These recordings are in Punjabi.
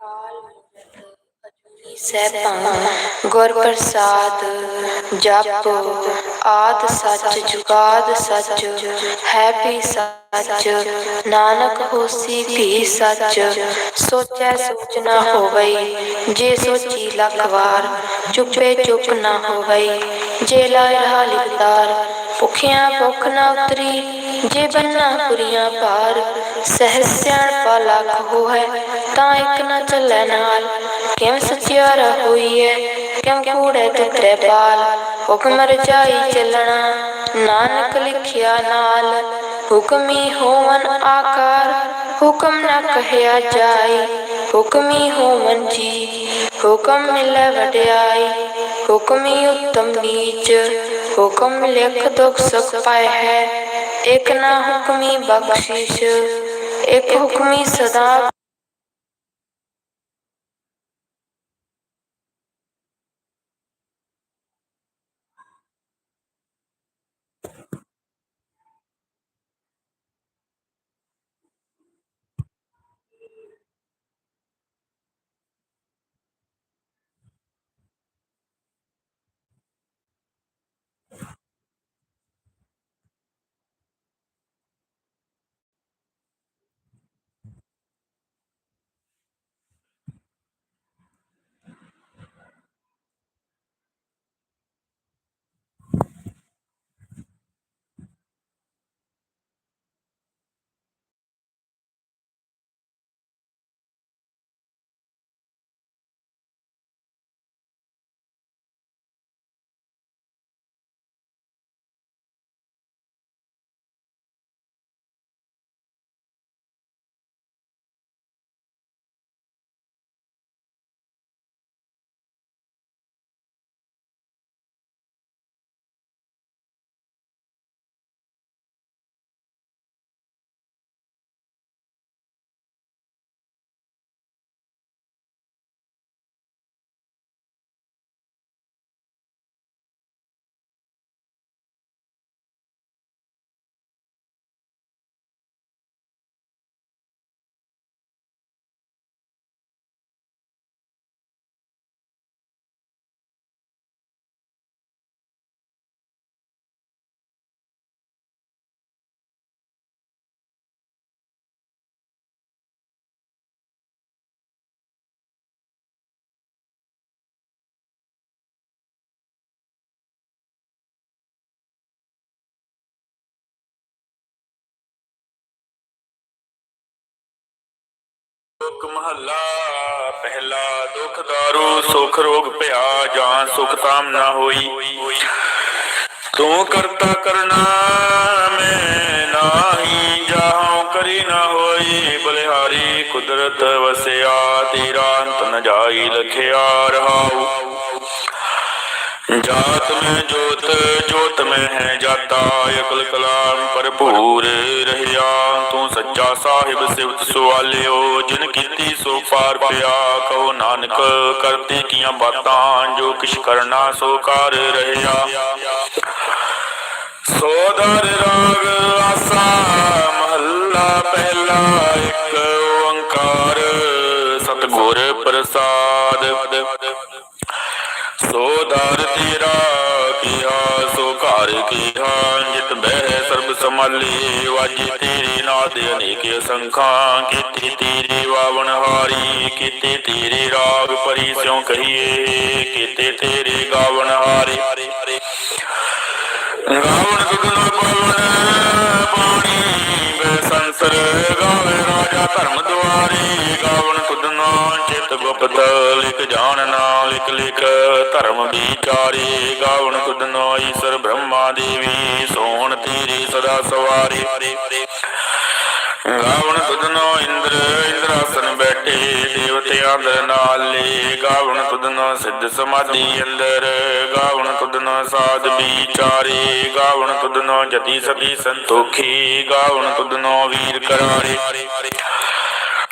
ਕਾਲ ਮੂਰਤ ਗੁਰ ਪ੍ਰਸਾਦ, ਜਪ, ਆਦ ਸੱਚ, ਜੁਗਾਦ ਸੱਚ, ਹੈ ਵੀ ਸੱਚ, ਨਾਨਕ ਹੋਸੀ ਵੀ ਸੱਚ, ਸੋਚੈ ਸੋਚ ਨਾ ਹੋਵਈ, ਜੇ ਸੋਚੀ ਲੱਖ ਵਾਰ, ਚੁੱਪੇ ਚੁੱਪ ਨਾ ਹੋਵਈ, ਜੇ ਲਾਇ ਰਹਾ ਲਿਖਤਾਰ, ਭੁਖਿਆਂ ਭੁੱਖ ਨਾ ਉਤਰੀ, ਜੇ ਬੰਨਾ ਪੁਰੀਆਂ ਭਾਰ ਸਹਿ ਸਿਆਣਪਾ ਲੱਖ ਹੋਏ ਤਾਂ ਇੱਕ ਨਾ ਚੱਲੈ ਨਾਲ। ਕਿਵ ਸਚਿਆਰ ਹੋਈਐ? ਕਿਵ ਕੂੜੈ ਤਿਤਰੈ ਪਾਲ ਹੁਕਮ ਰਜਾਈ ਚੱਲਣਾ, ਨਾਨਕ ਲਿਖਿਆ ਨਾਲ। ਹੁਕਮੀ ਹੋਵਨ ਆਕਾਰ, ਹੁਕਮ ਨਾ ਕਹਿਆ ਜਾਈ। ਹੁਕਮੀ ਹੋਵਨ ਜੀ, ਹੁਕਮ ਮਿਲੈ ਵਡਿਆਈ। ਹੁਕਮੀ ਉਤਮ ਨੀਚ, ਹੁਕਮ ਲਿਖ ਦੁਖ ਸੁਖ ਪਾਇ ਹੈ। ਇਕ ਨਾ ਹੁਕਮੀ ਬਖਸ਼ਿਸ਼ ਇਕ ਹੁਕਮੀ ਸਦਾ ਲੋਕ ਮਹੱਲਾ, ਪਹਿਲਾ ਦੁਖ ਦਾਰੂ, ਸੁਖ ਰੋਗ ਭਇਆ ਜਾਂ ਸੁਖ ਤਾਮ ਨਾ ਹੋਈ। ਤੂੰ ਕਰਤਾ ਕਰਨਾ, ਮੈਂ ਨਾਹੀ ਜਾਹਉ ਕਰੀ ਨਾ ਹੋਈ। ਬਲਿਹਾਰੀ ਕੁਦਰਤ ਵਸਿਆ, ਤੇਰਾ ਅੰਤ ਨ ਜਾਈ ਲਖਿਆ ਰਹਾਉ। ਜਾਤ ਮੈਂ ਜੋਤ ਜੋਤ ਮੈਂ ਹੈ ਜਾਤਾ, ਅਕਲ ਕਲਾਮ ਭਰਪੂਰ ਰਹਿਆ। ਤੂੰ ਸੱਚਾ ਸਾਹਿਬ ਸਿਵਤ ਸੁਆਲਿਓ, ਜਿਨ ਕੀਤੀ ਸੋ ਪਾਰ ਪਿਆ। ਕਹੋ ਨਾਨਕ, ਕਰਤੇ ਕੀਆਂ ਬਾਤਾਂ, ਜੋ ਕਿਛ ਕਰਨਾ ਸੋ ਕਰ ਰਹਿਆ। ਸੋਦਰ ਰਾਗ, ਆਸਾ, ਮਹੱਲਾ ਪਹਿਲਾ, ਇੱਕ ਓੰਕਾਰ, ਸਤਿਗੁਰ ਪ੍ਰਸਾਦ। ਸਰਬ ਵਾਜੀ ਤੇਰੇ ਨਾਦ ਅਨੇਕ ਸੰਖਾਂ, ਕੀਤੀ ਤੇਰੀ ਵਾਵਣ ਹਾਰੀ, ਕੀਤੀ ਤੇਰੇ ਰਾਗ ਪਰੀ, ਸਿਉ ਕਹੀਏ, ਕੀਤੇ ਤੇਰੇ ਗਾਵਣ ਹਾਰੇ। ਗਾਵਣ ਤੁਧਨ ਪਵਨ ਪਾਣੀ ਬੈ ਸੰਸਰ, ਗਾਵੇ ਰਾਜਾ ਧਰਮ ਦੁਆਰੇ। ਗਾਵਣ ਤੁਧਨ ਚਿਤ ਗੁਪਤ, ਲਿਖ ਜਾਣਨਾ ਲਿਖ ਲਿਖ ਧਰਮ ਵਿਚਾਰੇ। ਗਾਵਣ ਤੁਧਨ ਈਸ਼ਰ ਬ੍ਰਹਮਾ ਦੇਵੀ, ਸੋਹਣ ਸਦਾ ਸਵਾਰੇ। ਗਾਵਣ ਤੁਧਨੋ ਇੰਦਰ, ਇੰਦਰਾਸਨ ਬੈਠੇ, ਦੇਵਤਿਆਂ ਦੇ ਨਾਲੇ ਗਾਵਣ ਤੁਧਨੋ ਸਿੱਧ ਸਮਾਧੀ ਅੰਦਰ, ਗਾਵਣ ਤੁਧਨੋ ਸਾਧ ਵਿਚਾਰੇ। ਗਾਵਣ ਤੁਧਨੋ ਜਤੀ ਸਤੀ ਸੰਤੋਖੀ, ਗਾਵਣ ਤੁਧਨੋ ਵੀਰ ਕਰਾਰੇ।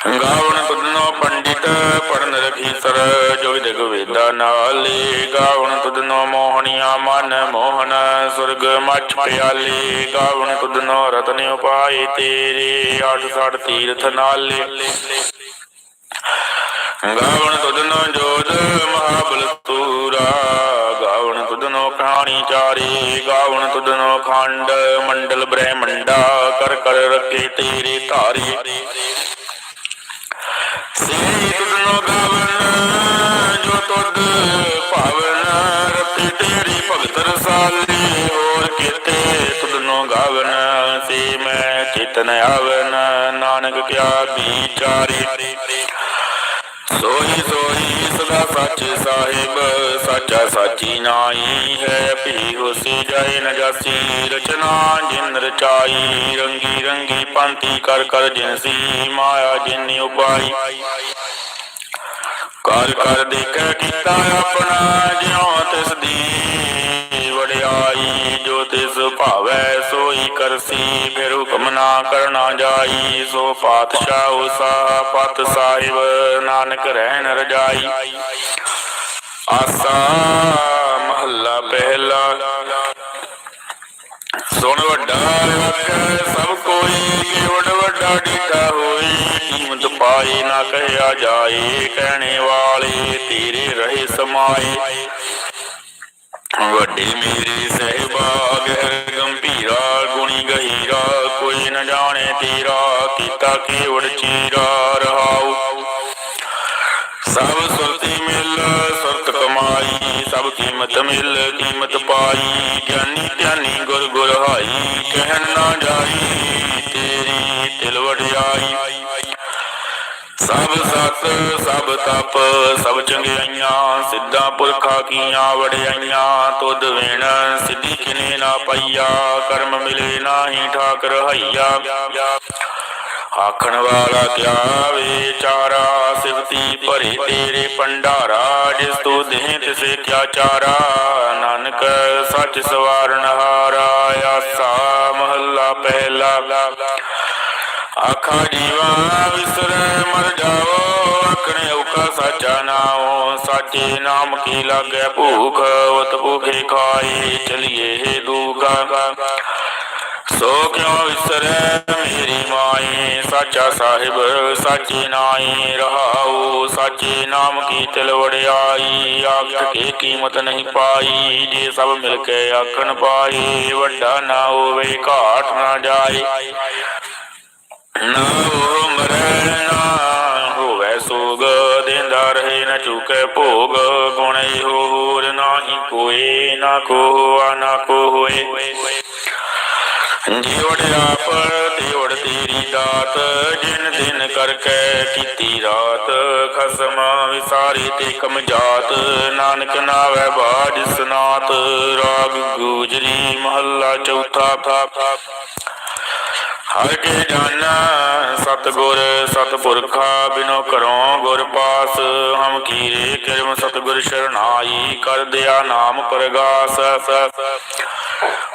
ਗਾਵਣ ਤੁਧਨੋ ਪੰਡਿਤ ਪੜਨ ਰਖੀ ਸਰ ਜੋ ਵਿਦਗ ਵੇਦਾ ਨਾਲੇ ਗਾਵਣ ਤੁਧਨੋ ਮੋਹਣੀਆਂ ਮਨ ਮੋਹਨ, ਸੁਰਗ ਮਛ ਪਿਆਲੇ। ਗਾਵਣ ਤੁਧਨੋ ਰਤਨ ਉਪਾਏ ਤੇਰੇ, ਆਠ ਸੜ ਤੀਰਥ ਨਾਲੇ। ਗਾਵਣ ਤੁਧਨੋ ਜੋਤ ਮਹਾਬਲ ਤੂਰਾ ਗਾਵਣ ਤੁਧਨੋ ਕਹਾਣੀ ਚਾਰੇ। ਗਾਵਣ ਤੁਧਨੋ ਖੰਡ ਮੰਡਲ ਬ੍ਰਹਮੰਡਾ। ਕਰ ਕਰ ਰੱਖੇ ਤੇਰੇ ਧਾਰੀ। ਚੇਤਨ ਆਵਨ ਨਾਨਕ ਕਿਆ ਵਿਚਾਰੀ ਸੋਈ ਸੋਈ ਸਦਾ ਸੱਚ ਸਾਹਿਬ ਸਾਚਾ ਸਾਚੀ ਨਾਈ ਹੈ। ਭੀ ਹੋਸੀ ਜਾਏ ਨ ਰਚਨਾ ਜਿਨ ਰਚਾਈ। ਰੰਗੀ ਰੰਗੀ ਪੰਤੀ ਕਰ ਕਰ ਜਿਨਸੀ ਮਾਇਆ ਜਿਨ ਉਪਾਈ। ਕਰ ਕਰ ਦੇਖੈ ਕੀਤਾ ਆਪਣਾ, ਜਿਉ ਤਿਸ ਦੀ ਵਡਿਆਈ। ਜੋ ਤਿਸ ਭਾਵੈ, ਸੋਈ ਕਰਸੀ, ਫਿਰ ਹੁਕਮ ਨਾ ਕਰਨਾ ਜਾਈ। ਸੋ ਪਾਤਸ਼ਾਹ ਉਸਾ, ਪਤ ਸਾਹਿਬ, ਨਾਨਕ ਰਹਿਣ ਰਜਾਈ। ਆਸਾ ਮਹੱਲਾ ਪਹਿਲਾ। ਸੁਣ ਵੱਡਾ ਸਭ ਕੋਈ ਕੇਵੜ ਵੱਡਾ ਡੀਠਾ ਹੋਈ। ਕੀਮਤ ਪਾਈ ਨਾ ਕਹਿਆ ਜਾਏ, ਕਹਿਣੇ ਵਾਲੇ ਤੇਰੇ ਰਹੇ ਸਮਾਏ। ਵੱਡੇ ਮੇਰੇ ਸਹਿਬਾ ਗਹਿ ਗੰਭੀਰਾ, ਗੁਣੀ ਗਹੀਰਾ, ਕੋਈ ਨਾ ਜਾਣੇ ਤੇਰਾ, ਕੀਤਾ ਕੇਵੜ ਚੀਰਾ, ਰਹਾਉ। ਸਭ ਸੁਰਤੀ ਮਿਲ, ਸੁਰਤ ਕਮਾਈ, ਸਭ ਕੀਮਤ ਮਿਲ, ਕੀਮਤ ਪਾਈ। ਗਿਆਨੀ ਧਿਆਨੀ ਗੁਰ ਗੁਰ ਹਾਈ, ਕਹਿਣ ਨਾ ਜਾਈ, ਤੇਰੀ ਤਿਲ ਵਡਿਆਈ। ਸਭ ਸਤ, ਸਭ ਤਪ, ਸਭ ਚੰਗਿਆਈਆਂ, ਸਿੱਧਾ ਪੁਰਖਾ ਕੀਆਂ ਵਡਿਆਈਆਂ। ਤੁਧ ਵੇਣ, ਸਿੱਧੀ ਕਿਨੇ ਨਾ ਪਈਆ, ਕਰਮ ਮਿਲੇ ਨਾਹੀ ਠਾਕ ਰਹਾਈਆ ਆਖਣ ਵਾਲਾ ਕਿਆ ਵਿਚਾਰਾ ਸਿਵਤੀ ਭਰੇ ਤੇਰੇ ਪੰਡਾਰਾ ਜਿਸ ਤੂੰ ਦੇਹ ਤਿਸੇ ਕਿਆ ਚਾਰਾ ਨਾਨਕ ਸੱਚ ਸਵਾਰਨ ਹਾਰਾ ਆਸਾ ਮਹੱਲਾ ਪਹਿਲਾ ਆਖਾ ਜੀਵਾ ਵਿਸਰ ਮਰ ਜਾਓ ਆਖਣੇ ਔਕਾ ਸਾਚਾ ਨਾਉ ਸਾਚੇ ਨਾਮ ਕੀ ਲਾਗੇ ਭੂਖ ਉਤ ਭੂਖੇ ਖਾਏ ਚਲੀਏ ਦੂਗਾ ਸੋ ਕਿਉ ਵਿਸਰੈ ਮੇਰੀ ਮਾਈ, ਸਾਚਾ ਸਾਹਿਬ, ਸਾਚੇ ਨਾਈ, ਰਹਾਉ, ਸਾਚੇ ਨਾਮ ਕੀ ਤਿਲ ਵੜਿਆਈ ਆਖ ਕੇ ਕੀਮਤ ਨਹੀਂ ਪਾਈ, ਜੇ ਸਭ ਮਿਲ ਕੇ ਆਖਣ ਪਾਈ ਵੱਡਾ ਨਾ ਹੋਵੇ, ਘਾਟ ਨਾ ਜਾਏ। ਨਾ ਉਹ ਹੋਵੇ ਸੋਗ, ਦਿੰਦਾ ਰਹੇ ਨਾ ਚੁਕੇ ਭੋਗ, ਗੁਣ ਇਹੋ ਹੋਰ ਨਾਹੀ ਕੋਏ, ਨਾ ਕੋਆ ਨਾ ਕੋਏ ਜਿਵੜ ਆਪ ਤਿਵੜ ਤੇਰੀ ਦਾਤ, ਜਿਨ ਦਿਨ ਕਰਕੇ ਕੀਤੀ ਰਾਤ। ਖਸਮ ਵਿਸਾਰੀ ਤੇ ਕਮ ਨਾਨਕ ਨਾਵੇ ਬਾਜ ਸਨਾਤ। ਰਾਗ ਗੂਜਰੀ ਮਹੱਲਾ ਚੌਥਾ ਹਰ ਕੇ ਜਾਣਾ ਸਤਗੁਰ ਸਤਪੁਰਖਾ, ਬਿਨੋ ਕਰੋ ਗੁਰ ਪਾਸ। ਹਮ ਕੀਰੇ ਕਿਰਮ ਸਤਗੁਰ ਸ਼ਰਨਾਈ, ਕਰ ਦਿਆ ਨਾਮ ਪ੍ਰਗਾਸ।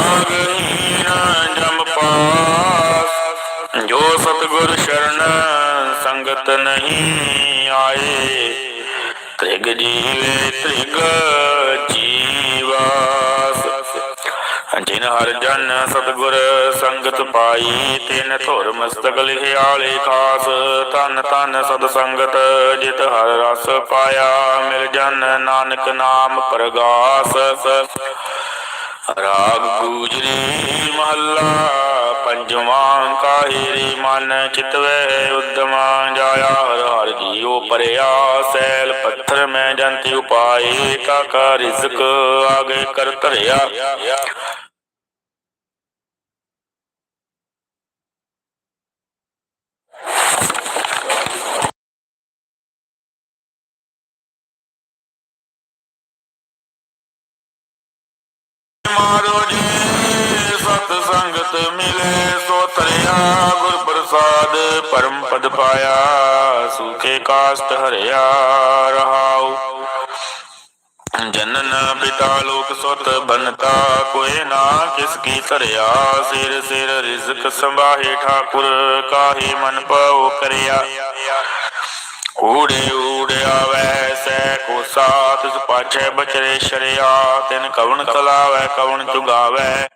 ਤੇ ਭਾਗਹੀਨ ਜਮ ਪਾਸ, ਜੋ ਸਤਗੁਰ ਸ਼ਰਨ ਸੰਗਤ ਨਹੀਂ ਆਏ, ਤ੍ਰਿਗ ਜੀਵੇ ਤ੍ਰਿਗ ਜੀਵਾਸ। ਜਿਨ ਹਰ ਜਨ ਸਤਗੁਰ ਸੰਗਤ ਪਾਈ, ਤਿਨ ਧੁਰ ਮਸਤਕ ਲਿਖਿਆਲੇ ਖਾਸ। ਤਨ ਤਨ ਸਦ ਸੰਗਤ ਜਿਤ ਹਰ ਰਸ ਪਾਇਆ, ਮਿਲ ਜਨ ਨਾਨਕ ਨਾਮ ਪ੍ਰਗਾਸ। ਰਾਗ ਗੂਜਰੀ ਮਹੱਲਾ ਪੰਜਵਾਂ ਕਾਹਿਰੀ ਮਨ ਚਿਤਵੈ ਉਦਮਾ ਜਾਇਆ। ਹਰ ਹਰ ਜੀਉ ਪਰਿਆ ਸੈਲ ਪੱਥਰ ਮੈਂ ਜੰਤੀ ਉਪਾਏ। ਕਾਕਾ ਰਿਜ਼ਕ ਆਗੇ ਕਰ ਧਰਿਆ। ਮਾਰੋ ਜੀ ਸਤ ਸੰਗਤ ਮਿਲੇ ਸੋ ਤਰਿਆ ਗੁਰ ਪ੍ਰਸਾਦ, ਪਰਮ ਪਦ ਪਾਇਆ, ਸੂਖੇ ਕਾਸਟ ਹਰਿਆ ਰਹਾਉ। ਜਨਨ ਪਿਤਾ ਲੋਕ ਸੁਤ ਬਨਤਾ ਕੋਏ ਨਾ ਕਿਸ ਕੀ ਧਰਿਆ, ਸਿਰ ਸਿਰ ਰਿਜ਼ਕ ਸੰਭਾਹੇ ਠਾਕੁਰ, ਕਾਹੇ ਮਨ ਪਾਉ ਕਰਿਆ। ਊੜੇ ਊੜੇ ਆਵੈ ਸੈ ਕੋ ਸਾਥ ਤਿਸ ਪਾਛੈ ਬਚਰੇ ਸ਼ਰਿਆ, ਤਿਨ ਕਵਣ ਕਲਾਵੈ, ਕਵਣ ਚੁਗਾਵੈ।